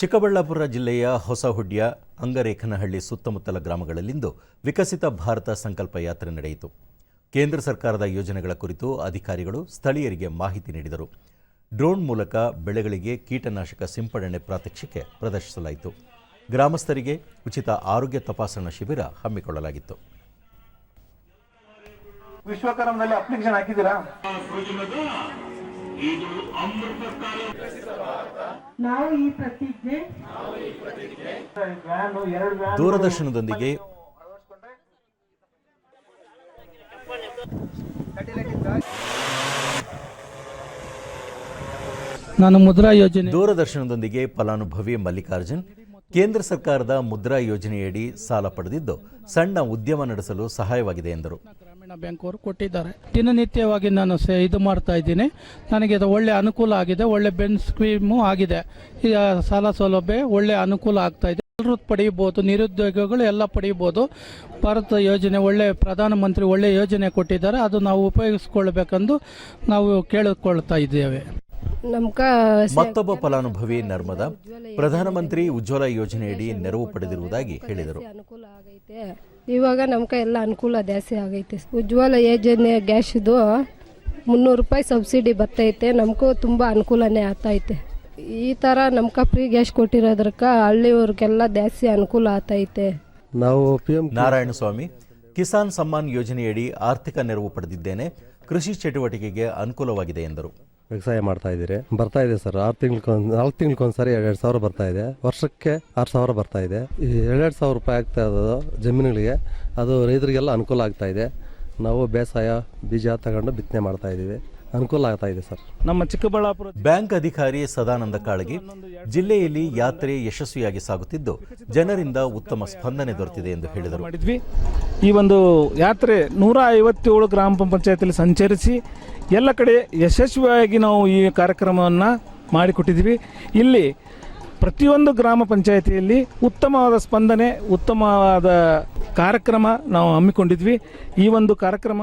ಚಿಕ್ಕಬಳ್ಳಾಪುರ ಜಿಲ್ಲೆಯ ಹೊಸಹುಡ್ಯ, ಅಂಗರೇಖನಹಳ್ಳಿ ಸುತ್ತಮುತ್ತಲ ಗ್ರಾಮಗಳಲ್ಲಿಂದು ವಿಕಸಿತ ಭಾರತ ಸಂಕಲ್ಪ ಯಾತ್ರೆ ನಡೆಯಿತು. ಕೇಂದ್ರ ಸರ್ಕಾರದ ಯೋಜನೆಗಳ ಕುರಿತು ಅಧಿಕಾರಿಗಳು ಸ್ಥಳೀಯರಿಗೆ ಮಾಹಿತಿ ನೀಡಿದರು. ಡ್ರೋನ್ ಮೂಲಕ ಬೆಳೆಗಳಿಗೆ ಕೀಟನಾಶಕ ಸಿಂಪಡಣೆ ಪ್ರಾತ್ಯಕ್ಷಿಕೆ ಪ್ರದರ್ಶಿಸಲಾಯಿತು. ಗ್ರಾಮಸ್ಥರಿಗೆ ಉಚಿತ ಆರೋಗ್ಯ ತಪಾಸಣಾ ಶಿಬಿರ ಹಮ್ಮಿಕೊಳ್ಳಲಾಗಿತ್ತು. ವಿಶ್ವಕರ್ಮದಲ್ಲಿ ಅಪ್ಲಿಕೇಶನ್ ಹಾಕಿದ್ದೀರಾ? ನಾವು ಈ ಪ್ರತಿಜ್ಞೆ ದೂರದರ್ಶನದೊಂದಿಗೆ ನಾನು ಮುದ್ರಾ ಯೋಜನೆ ದೂರದರ್ಶನದೊಂದಿಗೆ ಫಲಾನುಭವಿ ಮಲ್ಲಿಕಾರ್ಜುನ್ ಕೇಂದ್ರ ಸರ್ಕಾರದ ಮುದ್ರಾ ಯೋಜನೆಯಡಿ ಸಾಲ ಪಡೆದಿದ್ದು ಸಣ್ಣ ಉದ್ಯಮ ನಡೆಸಲು ಸಹಾಯವಾಗಿದೆ ಎಂದರು. ಗ್ರಾಮೀಣ ಬ್ಯಾಂಕ್ ಅವರು ಕೊಟ್ಟಿದ್ದಾರೆ. ದಿನನಿತ್ಯವಾಗಿ ನಾನು ಇದು ಮಾಡ್ತಾ ಇದ್ದೀನಿ. ನನಗೆ ಇದು ಒಳ್ಳೆ ಅನುಕೂಲ ಆಗಿದೆ. ಒಳ್ಳೆ ಬೆನ್ ಸ್ಕೀಮು ಆಗಿದೆ. ಈಗ ಸಾಲ ಸೌಲಭ್ಯ ಒಳ್ಳೆ ಅನುಕೂಲ ಆಗ್ತಾ ಇದೆ. ಎಲ್ಲರೂ ಪಡೆಯಬಹುದು. ನಿರುದ್ಯೋಗಿಗಳು ಎಲ್ಲ ಪಡೆಯಬಹುದು. ಭಾರತ ಯೋಜನೆ ಒಳ್ಳೆ ಪ್ರಧಾನಮಂತ್ರಿ ಒಳ್ಳೆ ಯೋಜನೆ ಕೊಟ್ಟಿದ್ದಾರೆ. ಅದು ನಾವು ಉಪಯೋಗಿಸ್ಕೊಳ್ಬೇಕೆಂದು ನಾವು ಕೇಳಿಕೊಳ್ತಾ ಇದ್ದೇವೆ. ಮತ್ತೊಬ್ಬ ಫಲಾನುಭವಿ ನರ್ಮದಾ ಪ್ರಧಾನಮಂತ್ರಿ ಉಜ್ವಲ ಯೋಜನೆಯಡಿ ನೆರವು ಪಡೆದಿರುವುದಾಗಿ ಹೇಳಿದರು. ಅನುಕೂಲ ಆಗೈತೆ ಇವಾಗ ನಮ್ಕ ಎಲ್ಲ ಅನುಕೂಲ ಜಾಸ್ತಿ ಆಗೈತೆ. ಉಜ್ವಲ ಯೋಜನೆ ಗ್ಯಾಸ್ದು ಮುನ್ನೂರು ರೂಪಾಯಿ ಸಬ್ಸಿಡಿ ಬರ್ತೈತೆ. ನಮಗೂ ತುಂಬ ಅನುಕೂಲನೇ ಆಗ್ತೈತೆ. ಈ ಥರ ನಮ್ಕ ಫ್ರೀ ಗ್ಯಾಸ್ ಕೊಟ್ಟಿರೋದ್ರಕ್ಕ ಹಳ್ಳಿಯವ್ರಿಗೆಲ್ಲ ಜಾಸ್ತಿ ಅನುಕೂಲ ಆಗ್ತೈತೆ. ನಾವು ಪಿ ಎಂ ನಾರಾಯಣಸ್ವಾಮಿ ಕಿಸಾನ್ ಸಮ್ಮಾನ್ ಯೋಜನೆಯಡಿ ಆರ್ಥಿಕ ನೆರವು ಪಡೆದಿದ್ದೇನೆ. ಕೃಷಿ ಚಟುವಟಿಕೆಗೆ ಅನುಕೂಲವಾಗಿದೆ ಎಂದರು. ವ್ಯವಸಾಯ ಮಾಡ್ತಾ ಇದ್ದೀರಿ. ಬರ್ತಾ ಇದೆ ಸರ್. ಆರು ತಿಂಗ್ಳಿಗೊಂದು ನಾಲ್ಕು ತಿಂಗ್ಳಿಗೊಂದ್ಸರಿ ಎರಡೆರಡು ಸಾವಿರ ಬರ್ತಾ ಇದೆ. ವರ್ಷಕ್ಕೆ ಆರು ಸಾವಿರ ಬರ್ತಾ ಇದೆ. ಈ ಎರಡೆರಡು ಸಾವಿರ ರೂಪಾಯಿ ಆಗ್ತಾ ಇರೋದು ಜಮೀನುಗಳಿಗೆ, ಅದು ರೈತರಿಗೆಲ್ಲ ಅನುಕೂಲ ಆಗ್ತಾ ಇದೆ. ನಾವು ಬೇಸಾಯ, ಬೀಜ ತಗೊಂಡು ಬಿತ್ತನೆ ಮಾಡ್ತಾ ಇದ್ದೀವಿ. ಅನುಕೂಲ ಆಗ್ತಾ ಇದೆ ಸರ್. ನಮ್ಮ ಚಿಕ್ಕಬಳ್ಳಾಪುರ ಬ್ಯಾಂಕ್ ಅಧಿಕಾರಿ ಸದಾನಂದ ಕಾಳಗಿ ಜಿಲ್ಲೆಯಲ್ಲಿ ಯಾತ್ರೆ ಯಶಸ್ವಿಯಾಗಿ ಸಾಗುತ್ತಿದ್ದು ಜನರಿಂದ ಉತ್ತಮ ಸ್ಪಂದನೆ ದೊರೆತಿದೆ ಎಂದು ಹೇಳಿದರು. ಮಾಡಿದ್ವಿ. ಈ ಒಂದು ಯಾತ್ರೆ ನೂರ ಐವತ್ತೇಳು ಗ್ರಾಮ ಪಂಚಾಯತಿಯಲ್ಲಿ ಸಂಚರಿಸಿ ಎಲ್ಲ ಕಡೆ ಯಶಸ್ವಿಯಾಗಿ ನಾವು ಈ ಕಾರ್ಯಕ್ರಮವನ್ನು ಮಾಡಿಕೊಟ್ಟಿದ್ವಿ ಇಲ್ಲಿ ಪ್ರತಿಯೊಂದು ಗ್ರಾಮ ಪಂಚಾಯತಿಯಲ್ಲಿ ಉತ್ತಮವಾದ ಸ್ಪಂದನೆ ಉತ್ತಮವಾದ ಕಾರ್ಯಕ್ರಮ ನಾವು ಹಮ್ಮಿಕೊಂಡಿದ್ವಿ. ಈ ಒಂದು ಕಾರ್ಯಕ್ರಮ